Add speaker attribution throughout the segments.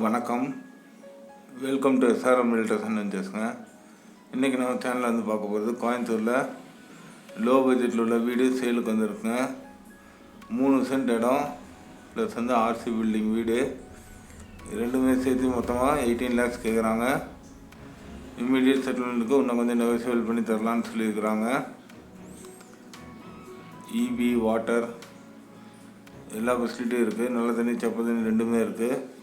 Speaker 1: வணக்கம். Welcome to SRM realtors வெஞ்சர்ஸுங்க இன்றைக்கி நம்ம சேனலில் வந்து பார்க்க போகிறது கோயம்புத்தூரில் லோ பட்ஜெட்டில் உள்ள வீடு சேலுக்கு வந்திருக்குங்க. மூணு சென்ட் இடம் ப்ளஸ் வந்து ஆர்சி பில்டிங் வீடு. ரெண்டுமே சேர்த்து மொத்தமாக எயிட்டீன் லேக்ஸ் கேட்குறாங்க இம்மிடியட் செட்டில்மெண்ட்டுக்கு இன்னும் கொஞ்சம் நெகோசியபிள் பண்ணி தரலான்னு சொல்லியிருக்கிறாங்க. இபி வாட்டர் எல்லா ஃபெசிலிட்டியும் இருக்குது நல்ல தண்ணி சப்ப தண்ணி ரெண்டுமே இருக்குது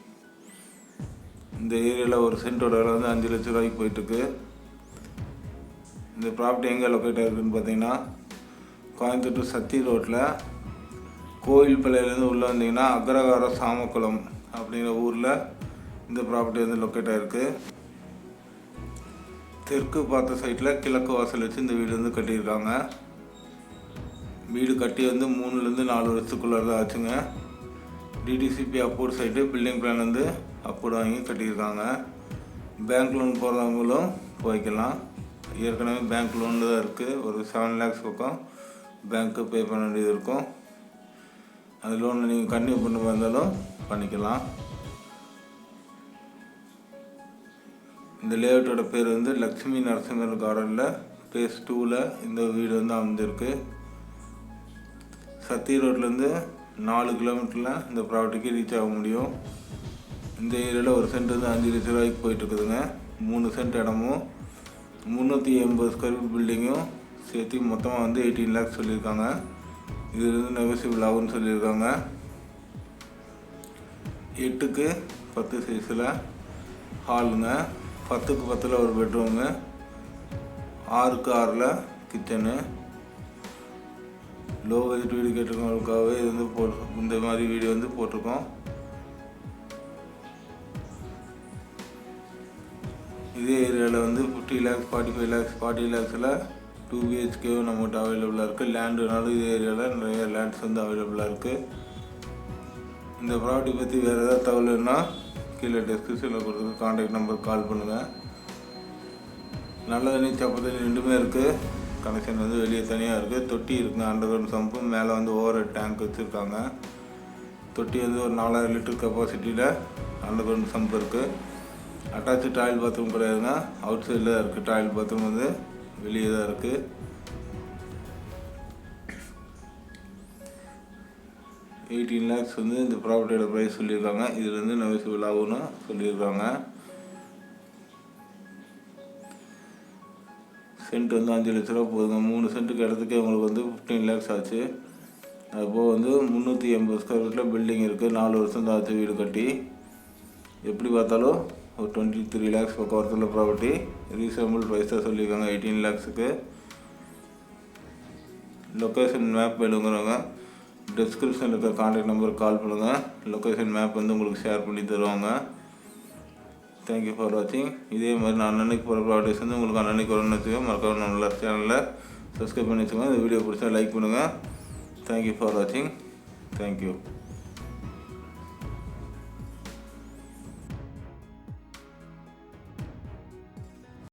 Speaker 1: இந்த ஏரியாவில் ஒரு சென்ட்டோட விலை வந்து அஞ்சு லட்ச ரூபாய்க்கு போயிட்டுருக்கு. இந்த ப்ராப்பர்ட்டி எங்கே லொக்கேட் ஆகிருக்குன்னு பார்த்தீங்கன்னா கோயம்புத்தூர் சத்தி ரோட்டில் கோயில் பிள்ளையிலேருந்து உள்ளே வந்தீங்கன்னா அக்ரகார சாமக்குளம் அப்படிங்கிற ஊரில் இந்த ப்ராப்பர்ட்டி வந்து லொக்கேட் ஆகிருக்கு தெற்கு பார்த்த சைட்டில் கிழக்கு வாசல் வச்சு இந்த வீடு வந்து கட்டியிருக்காங்க. வீடு கட்டி வந்து மூணுலேருந்து நாலு வருஷத்துக்குள்ளே தான் ஆச்சுங்க. DTCP approved site building plan வந்து அப்போர்ட் வாங்கி கட்டியிருக்காங்க. பேங்க் லோன் போகிறவங்களும் போய்க்கலாம். ஏற்கனவே பேங்க் லோன் தான் இருக்குது ஒரு செவன் லேக்ஸ் பக்கம் பேங்க்கு பே பண்ண வேண்டியது இருக்கும். அந்த லோனை நீங்கள் கன்டினியூ பண்ண வந்தாலும் பண்ணிக்கலாம். இந்த லேஅவுட்டோட பேர் வந்து லக்ஷ்மி நரசிம்மர் கார்டனில் ஃபேஸ் டூவில் இந்த வீடு வந்து அமைஞ்சிருக்கு. சத்தி ரோட்லேருந்து நாலு கிலோமீட்டரில் இந்த ப்ராப்பர்ட்டிக்கு ரீச் ஆக முடியும். இந்த ஏரியாவில் ஒரு சென்ட் வந்து அஞ்சு லட்ச ரூபாய்க்கு போயிட்டுருக்குதுங்க. மூணு சென்ட் இடமும் முந்நூற்றி எண்பது ஸ்கொயர் ஃபீட் பில்டிங்கும் சேர்த்து மொத்தமாக வந்து எயிட்டீன் லேக்ஸ் சொல்லியிருக்காங்க. இது வந்து நெகோசியபிள் ஆகும்னு சொல்லியிருக்காங்க. எட்டுக்கு பத்து சைஸில் ஹாலுங்க பத்துக்கு பத்தில் ஒரு பெட்ரூமு ஆறுக்கு ஆறில் கிச்சனு லோ பட்ஜெட் வீடு கேட்டிருக்கவங்களுக்காகவே இது வந்து போட்டு இந்த மாதிரி வீடியோ வந்து போட்டிருக்கோம். இதே ஏரியாவில் வந்து fifty lakhs forty five lakhs forty லேக்ஸில் two பிஹெச்கேவும் நம்மகிட்ட அவைலபிளாக இருக்குது லேண்டுனாலும் இதே ஏரியாவில் நிறைய லேண்ட்ஸ் வந்து அவைலபிளாக இருக்குது இந்த ப்ராப்பர்ட்டி பற்றி வேறு ஏதாவது தகவல்னா கீழே டெஸ்கிரிப்ஷனில் கொடுத்துருக்க காண்டாக்ட் நம்பர் கால் பண்ணுங்கள் நல்ல தண்ணி சப்ப தண்ணி ரெண்டுமே இருக்குது கனெக்ஷன் வந்து வெளியே தனியாக இருக்குது தொட்டி இருக்குங்க அண்டர் கிரவுண்ட் சம்பு மேலே வந்து ஓவர் டேங்க் வச்சுருக்காங்க. தொட்டி வந்து ஒரு நாலாயிரம் லிட்டர் கெப்பாசிட்டியில் அண்டர் கிரவுண்ட் சம்பு இருக்குது அட்டாச்சு டாய்லெட் பாத்ரூம் கிடையாதுங்க. அவுட் சைடில் தான் இருக்குது டாய்லெட் பாத்ரூம் வந்து வெளியே தான் இருக்குது எயிட்டீன் லேக்ஸ் வந்து இந்த ப்ராப்பர்ட்டியோட ப்ரைஸ் சொல்லியிருக்காங்க. இதுலேருந்து வந்து நெகோசியபிள் ஆகும்னு சொல்லியிருக்காங்க. சென்ட் வந்து அஞ்சு லட்ச ரூபா போதுங்க. மூணு சென்ட்டுக்கு இடத்துக்கு உங்களுக்கு வந்து ஃபிஃப்டீன் லேக்ஸ் ஆச்சு. அதுபோக வந்து முந்நூற்றி எண்பது ஸ்கொயர் ஃபீட்டில் பில்டிங் இருக்குது நாலு வருஷம் தான் ஆச்சு வீடு கட்டி. எப்படி பார்த்தாலும் ஒரு டுவெண்ட்டி த்ரீ லேக்ஸ் பக்கம் வரத்துல ப்ராப்பர்ட்டி ரீசனபிள் ப்ரைஸ் தான் சொல்லியிருக்காங்க. எயிட்டீன் லேக்ஸுக்கு லொக்கேஷன் மேப் வேணுங்கிறவங்க டிஸ்கிரிப்ஷனில் இருக்க கான்டாக்ட் நம்பருக்கு கால் பண்ணுங்கள் லொக்கேஷன் மேப் வந்து உங்களுக்கு ஷேர் பண்ணி தருவாங்க. தேங்க்யூ ஃபார் வாட்சிங் இதே மாதிரி நான் அன்னன்னைக்கு போகிற ப்ராடக்ட்ஸ் வந்து உங்களுக்கு அன்னன்னைக்கு வரணும்னு வச்சுக்கோங்க மறக்காம நல்ல சேனலில் சப்ஸ்கிரைப் பண்ணி வச்சுக்கோங்க. இந்த வீடியோ பிடிச்சா லைக் பண்ணுங்கள் தேங்க்யூ ஃபார் வாட்சிங் தேங்க்யூ